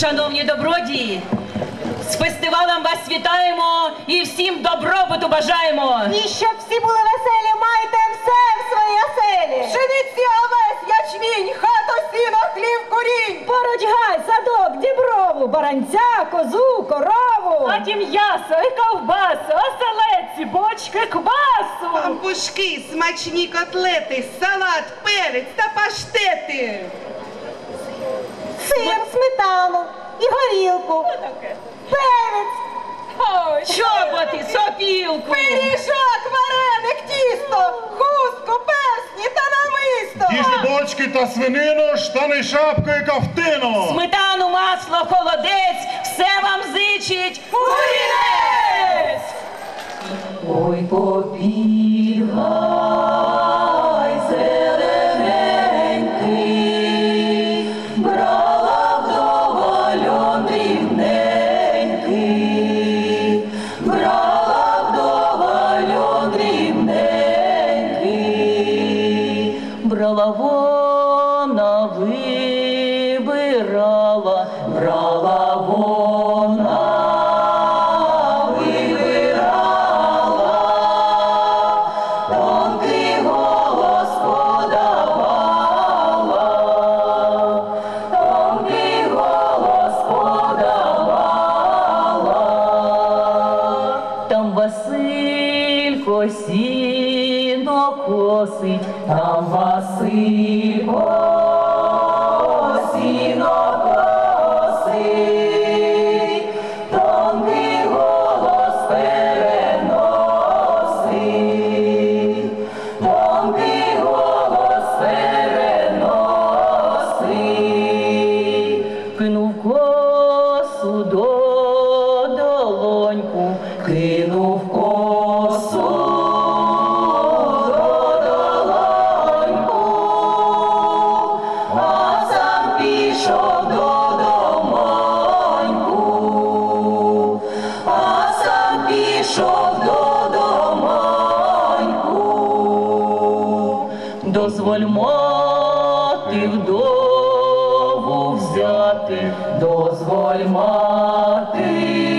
Шановні добродії, з фестивалем вас вітаємо і всім добробуту бажаємо. І щоб всі були веселі, майте все в своїй оселі. Пшениці, овес, ячмінь, хата, сіно, хлів, корінь. Породьгай, садок, діброву, баранця, козу, корову. А ті м'ясо, і ковбасу, оселедці, бочки квасу. Пампушки, смачні котлети, салат, перець та паштети. І горілку. Перець. Чоботи, сопілку. Пиріжок, вареник, тісто, хустку, персні та намисто. Їжте бочки та свинину, штани, шапку і ковтину. Сметану, масло, холодець, все вам зичить. Курінець! Ой, побігай, брала вона, вибирала, брала вона, вибирала, тонкий косить, там Василько сіно косить, Дозволь мати вдову взяти, дозволь мати